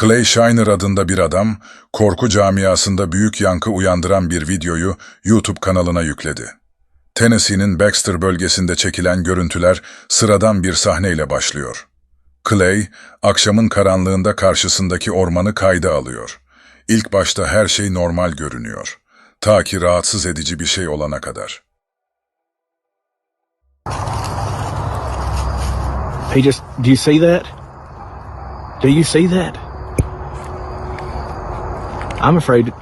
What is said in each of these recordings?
Clay Shiner adında bir adam, korku camiasında büyük yankı uyandıran bir videoyu YouTube kanalına yükledi. Tennessee'nin Baxter bölgesinde çekilen görüntüler sıradan bir sahneyle başlıyor. Clay, akşamın karanlığında karşısındaki ormanı kayda alıyor. İlk başta her şey normal görünüyor. Ta ki rahatsız edici bir şey olana kadar. He just, do you see that? Do you see that? I'm afraid.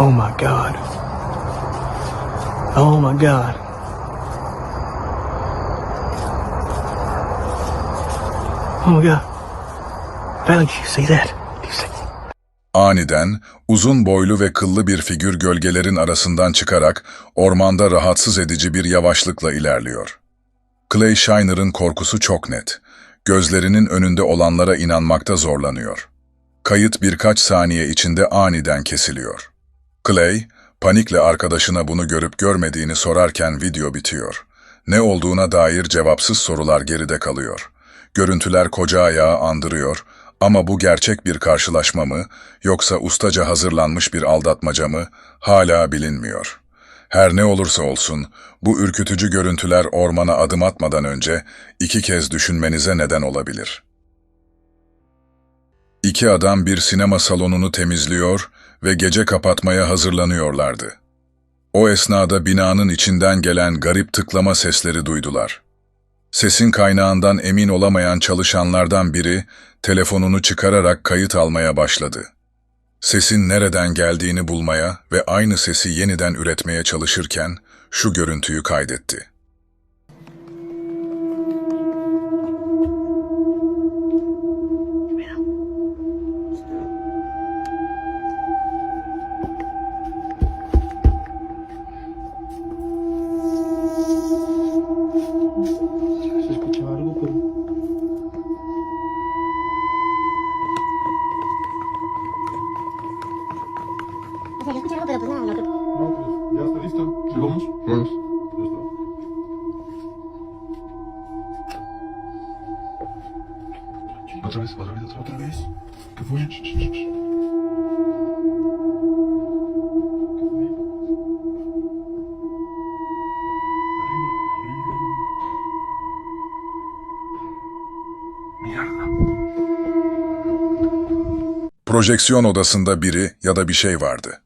Oh my God. Oh my God. Oh my God. Do you see that? Aniden uzun boylu ve kıllı bir figür gölgelerin arasından çıkarak ormanda rahatsız edici bir yavaşlıkla ilerliyor. Clay Shiner'ın korkusu çok net. Gözlerinin önünde olanlara inanmakta zorlanıyor. Kayıt birkaç saniye içinde aniden kesiliyor. Clay, panikle arkadaşına bunu görüp görmediğini sorarken video bitiyor. Ne olduğuna dair cevapsız sorular geride kalıyor. Görüntüler koca ayağı andırıyor ama bu gerçek bir karşılaşma mı yoksa ustaca hazırlanmış bir aldatmaca mı hala bilinmiyor. Her ne olursa olsun bu ürkütücü görüntüler ormana adım atmadan önce iki kez düşünmenize neden olabilir. İki adam bir sinema salonunu temizliyor ve gece kapatmaya hazırlanıyorlardı. O esnada binanın içinden gelen garip tıklama sesleri duydular. Sesin kaynağından emin olamayan çalışanlardan biri telefonunu çıkararak kayıt almaya başladı. Sesin nereden geldiğini bulmaya ve aynı sesi yeniden üretmeye çalışırken şu görüntüyü kaydetti. Projeksiyon odasında biri ya da bir şey vardı.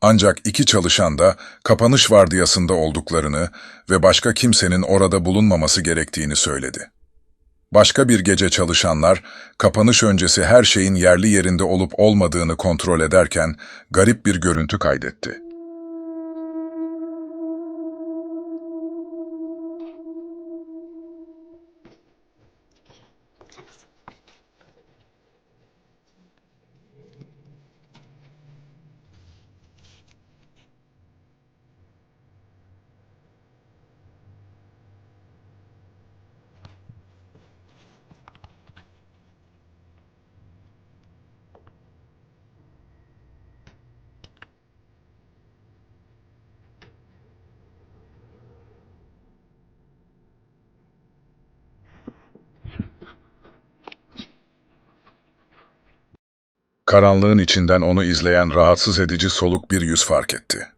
Ancak iki çalışan da kapanış vardiyasında olduklarını ve başka kimsenin orada bulunmaması gerektiğini söyledi. Başka bir gece çalışanlar, kapanış öncesi her şeyin yerli yerinde olup olmadığını kontrol ederken garip bir görüntü kaydetti. Karanlığın içinden onu izleyen rahatsız edici soluk bir yüz fark etti.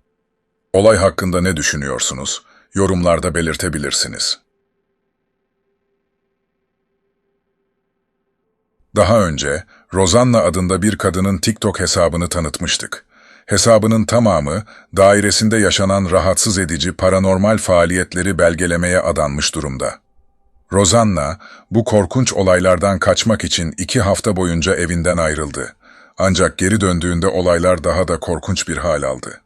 Olay hakkında ne düşünüyorsunuz? Yorumlarda belirtebilirsiniz. Daha önce Rosanna adında bir kadının TikTok hesabını tanıtmıştık. Hesabının tamamı dairesinde yaşanan rahatsız edici paranormal faaliyetleri belgelemeye adanmış durumda. Rosanna, bu korkunç olaylardan kaçmak için iki hafta boyunca evinden ayrıldı. Ancak geri döndüğünde olaylar daha da korkunç bir hal aldı.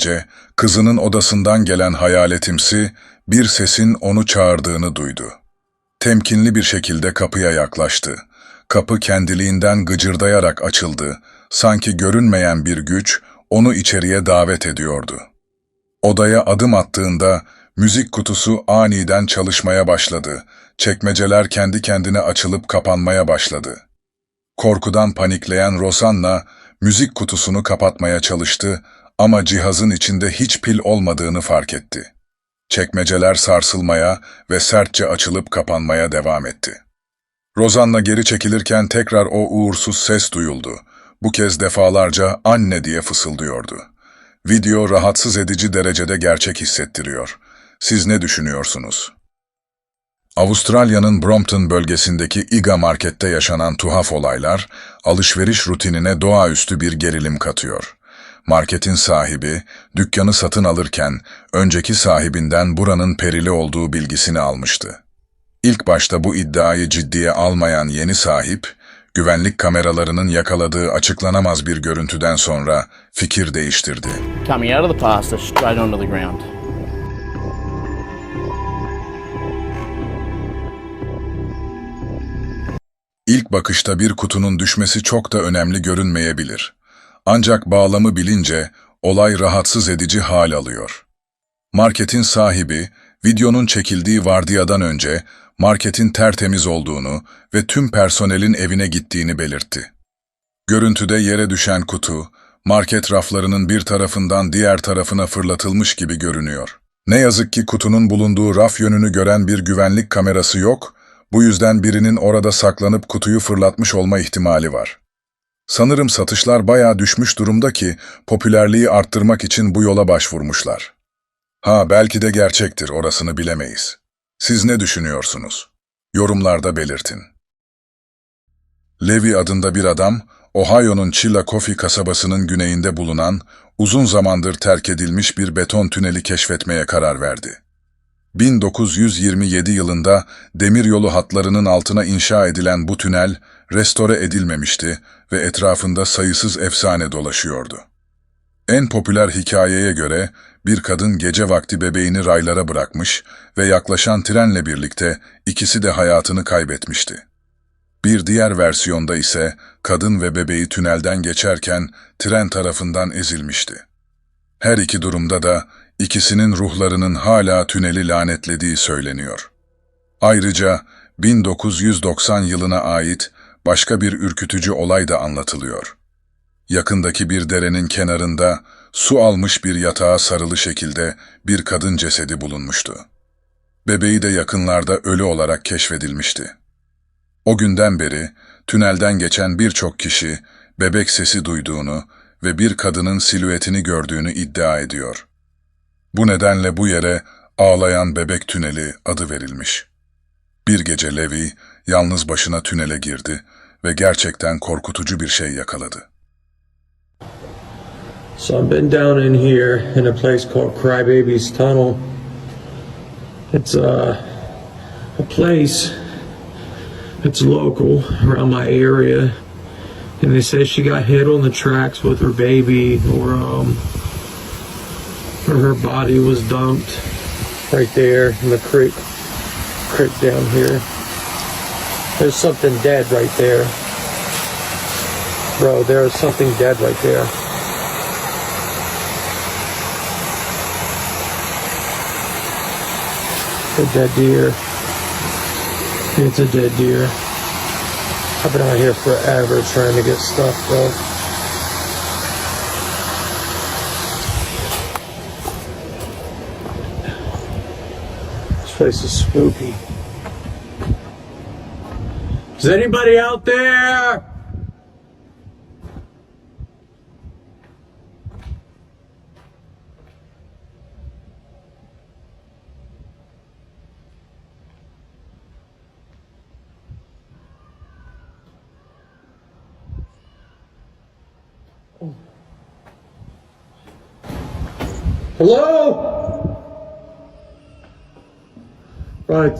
Gece kızının odasından gelen hayaletimsi bir sesin onu çağırdığını duydu. Temkinli bir şekilde kapıya yaklaştı. Kapı kendiliğinden gıcırdayarak açıldı. Sanki görünmeyen bir güç onu içeriye davet ediyordu. Odaya adım attığında müzik kutusu aniden çalışmaya başladı. Çekmeceler kendi kendine açılıp kapanmaya başladı. Korkudan panikleyen Rosanna müzik kutusunu kapatmaya çalıştı ama cihazın içinde hiç pil olmadığını fark etti. Çekmeceler sarsılmaya ve sertçe açılıp kapanmaya devam etti. Rosanna geri çekilirken tekrar o uğursuz ses duyuldu. Bu kez defalarca anne diye fısıldıyordu. Video rahatsız edici derecede gerçek hissettiriyor. Siz ne düşünüyorsunuz? Avustralya'nın Brompton bölgesindeki Iga Market'te yaşanan tuhaf olaylar, alışveriş rutinine doğaüstü bir gerilim katıyor. Marketin sahibi, dükkanı satın alırken, önceki sahibinden buranın perili olduğu bilgisini almıştı. İlk başta bu iddiayı ciddiye almayan yeni sahip, güvenlik kameralarının yakaladığı açıklanamaz bir görüntüden sonra fikir değiştirdi. coming out of the plaster straight onto the ground. İlk bakışta bir kutunun düşmesi çok da önemli görünmeyebilir. Ancak bağlamı bilince olay rahatsız edici hal alıyor. Marketin sahibi, videonun çekildiği vardiyadan önce marketin tertemiz olduğunu ve tüm personelin evine gittiğini belirtti. Görüntüde yere düşen kutu, market raflarının bir tarafından diğer tarafına fırlatılmış gibi görünüyor. Ne yazık ki kutunun bulunduğu raf yönünü gören bir güvenlik kamerası yok, bu yüzden birinin orada saklanıp kutuyu fırlatmış olma ihtimali var. Sanırım satışlar bayağı düşmüş durumda ki popülerliği arttırmak için bu yola başvurmuşlar. Ha belki de gerçektir orasını bilemeyiz. Siz ne düşünüyorsunuz? Yorumlarda belirtin. Levi adında bir adam, Ohio'nun Chillicothe kasabasının güneyinde bulunan, uzun zamandır terk edilmiş bir beton tüneli keşfetmeye karar verdi. 1927 yılında demiryolu hatlarının altına inşa edilen bu tünel restore edilmemişti ve etrafında sayısız efsane dolaşıyordu. En popüler hikayeye göre bir kadın gece vakti bebeğini raylara bırakmış ve yaklaşan trenle birlikte ikisi de hayatını kaybetmişti. Bir diğer versiyonda ise kadın ve bebeği tünelden geçerken tren tarafından ezilmişti. Her iki durumda da ikisinin ruhlarının hala tüneli lanetlediği söyleniyor. Ayrıca 1990 yılına ait başka bir ürkütücü olay da anlatılıyor. Yakındaki bir derenin kenarında su almış bir yatağa sarılı şekilde bir kadın cesedi bulunmuştu. Bebeği de yakınlarda ölü olarak keşfedilmişti. O günden beri tünelden geçen birçok kişi bebek sesi duyduğunu ve bir kadının silüetini gördüğünü iddia ediyor. Bu nedenle bu yere Ağlayan Bebek Tüneli adı verilmiş. Bir gece Levi yalnız başına tünele girdi ve gerçekten korkutucu bir şey yakaladı. So I've been down in here in a place called Crybabies Tunnel. It's uh, a place that's local around my area, and they say she got hit on the tracks with her baby, or um, or her body was dumped right there in the creek, creek down here. There's something dead right there, bro. There's something dead right there. a dead deer. It's a dead deer. I've been out here forever trying to get stuff, bro. Place is spooky. Is anybody out there? Hello? Right.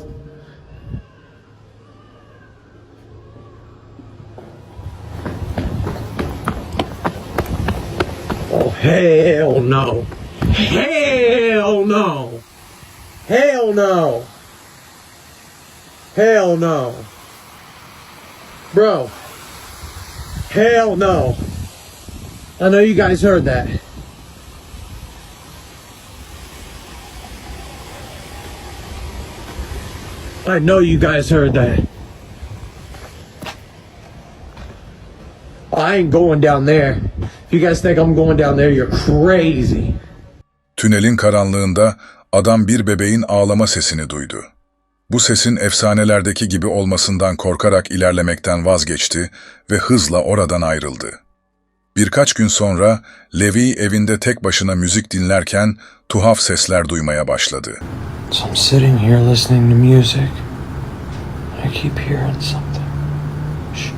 Oh, hell no. Hell no. Hell no. Hell no. Bro. Hell no. I know you guys heard that. I know you guys heard that. I ain't going down there. If you guys think I'm going down there, you're crazy. Tünelin karanlığında adam bir bebeğin ağlama sesini duydu. Bu sesin efsanelerdeki gibi olmasından korkarak ilerlemekten vazgeçti ve hızla oradan ayrıldı. Birkaç gün sonra Levi evinde tek başına müzik dinlerken tuhaf sesler duymaya başladı. So I'm sitting here listening to music. I keep hearing something. Shh.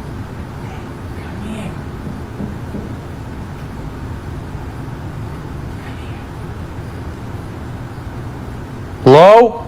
Hello?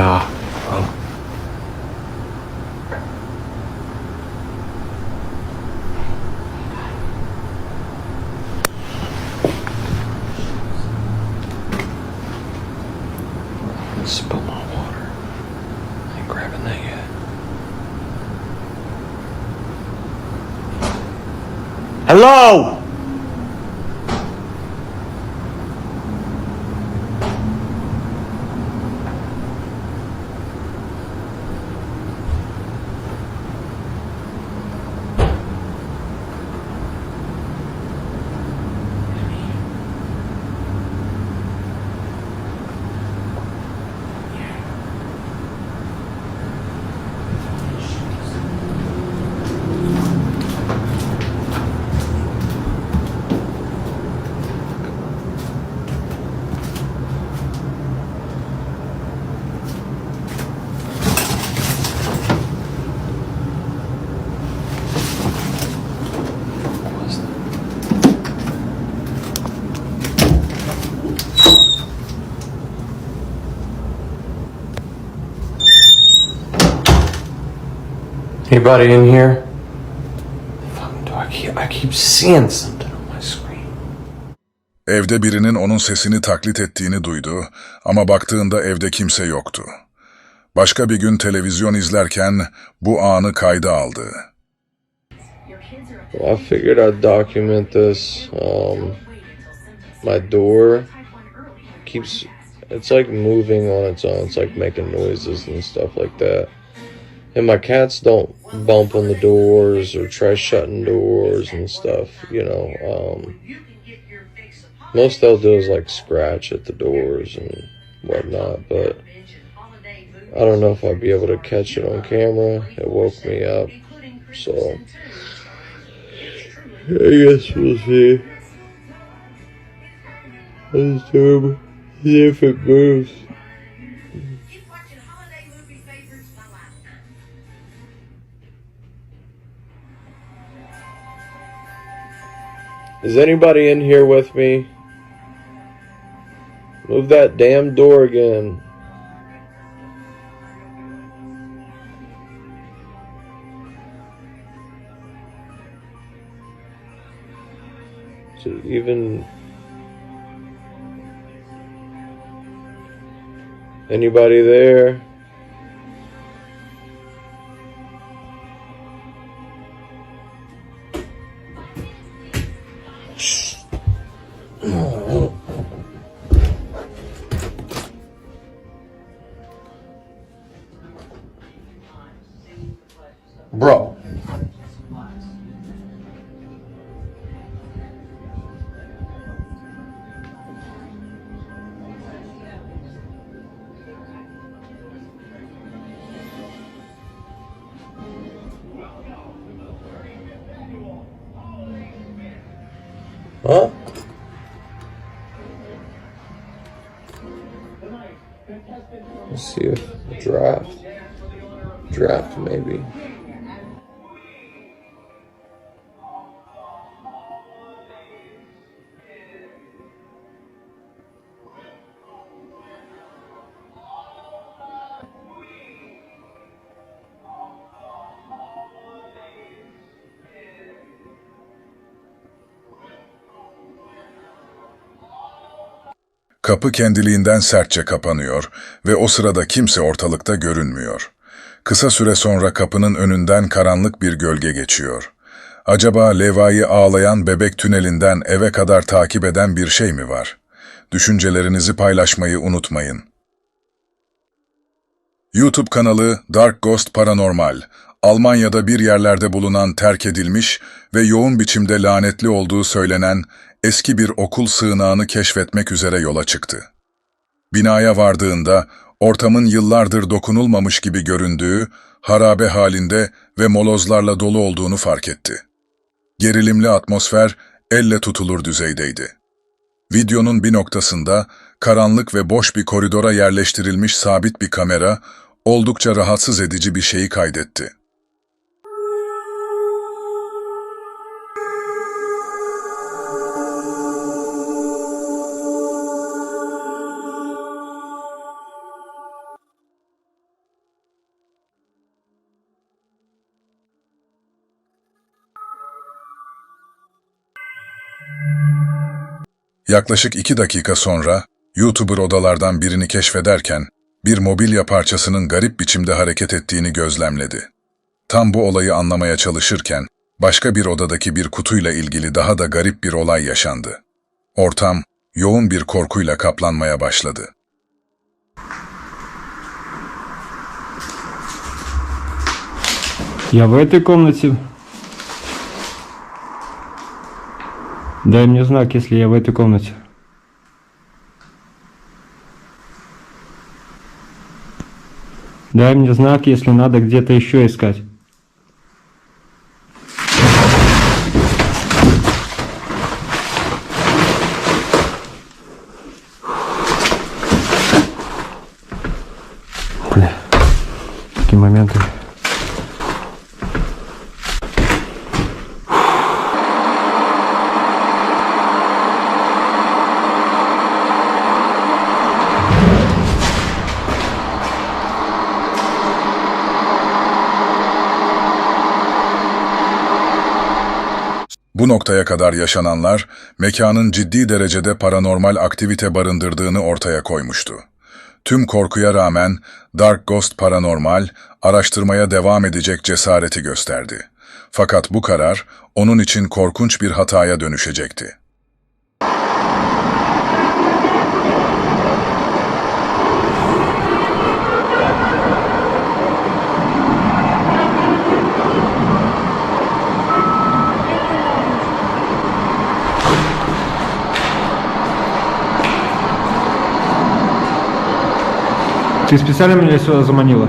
God. bro. Spill my water. I ain't grabbing that yet. Hello? Anybody in here? Fucking do I keep I keep seeing something on my screen. Evde birinin onun sesini taklit ettiğini duydu ama baktığında evde kimse yoktu. Başka bir gün televizyon izlerken bu anı kayda aldı. Well, I figured I'd document this. Um, my door keeps it's like moving on its own. It's like making noises and stuff like that. And my cats don't bump on the doors or try shutting doors and stuff, you know. Um, most they'll do is like scratch at the doors and whatnot, but I don't know if I'd be able to catch it on camera. It woke me up, so I guess we'll see. Let's see if it moves. Is anybody in here with me? Move that damn door again. Is even anybody there? Huh? Let's see if draft. Draft maybe. Kapı kendiliğinden sertçe kapanıyor ve o sırada kimse ortalıkta görünmüyor. Kısa süre sonra kapının önünden karanlık bir gölge geçiyor. Acaba Leva'yı ağlayan bebek tünelinden eve kadar takip eden bir şey mi var? Düşüncelerinizi paylaşmayı unutmayın. YouTube kanalı Dark Ghost Paranormal, Almanya'da bir yerlerde bulunan terk edilmiş ve yoğun biçimde lanetli olduğu söylenen eski bir okul sığınağını keşfetmek üzere yola çıktı. Binaya vardığında ortamın yıllardır dokunulmamış gibi göründüğü, harabe halinde ve molozlarla dolu olduğunu fark etti. Gerilimli atmosfer elle tutulur düzeydeydi. Videonun bir noktasında karanlık ve boş bir koridora yerleştirilmiş sabit bir kamera oldukça rahatsız edici bir şeyi kaydetti. Yaklaşık iki dakika sonra YouTuber odalardan birini keşfederken bir mobilya parçasının garip biçimde hareket ettiğini gözlemledi. Tam bu olayı anlamaya çalışırken başka bir odadaki bir kutuyla ilgili daha da garip bir olay yaşandı. Ortam yoğun bir korkuyla kaplanmaya başladı. Я в этой комнате. Дай мне знак, если я в этой комнате. Дай мне знак, если надо где-то еще искать. Bu noktaya kadar yaşananlar, mekanın ciddi derecede paranormal aktivite barındırdığını ortaya koymuştu. Tüm korkuya rağmen Dark Ghost Paranormal, araştırmaya devam edecek cesareti gösterdi. Fakat bu karar, onun için korkunç bir hataya dönüşecekti. Ты специально меня сюда заманила?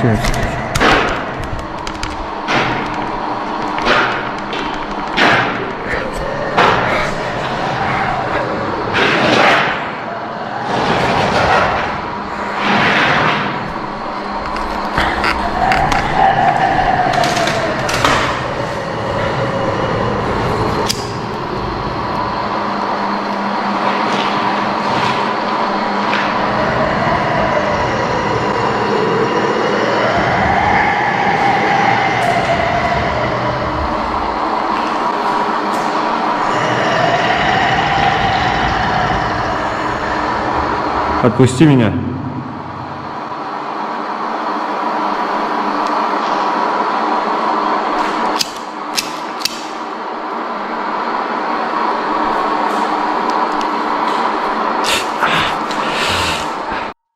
Sure. отпусти меня.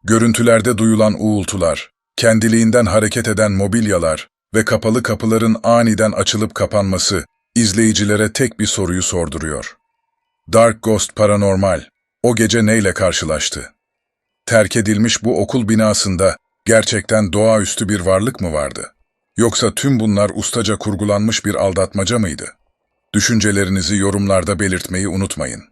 Görüntülerde duyulan uğultular, kendiliğinden hareket eden mobilyalar ve kapalı kapıların aniden açılıp kapanması izleyicilere tek bir soruyu sorduruyor. Dark Ghost Paranormal o gece neyle karşılaştı? Terk edilmiş bu okul binasında gerçekten doğaüstü bir varlık mı vardı? Yoksa tüm bunlar ustaca kurgulanmış bir aldatmaca mıydı? Düşüncelerinizi yorumlarda belirtmeyi unutmayın.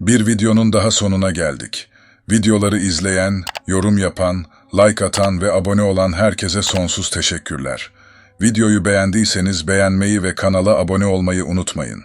Bir videonun daha sonuna geldik. Videoları izleyen, yorum yapan, like atan ve abone olan herkese sonsuz teşekkürler. Videoyu beğendiyseniz beğenmeyi ve kanala abone olmayı unutmayın.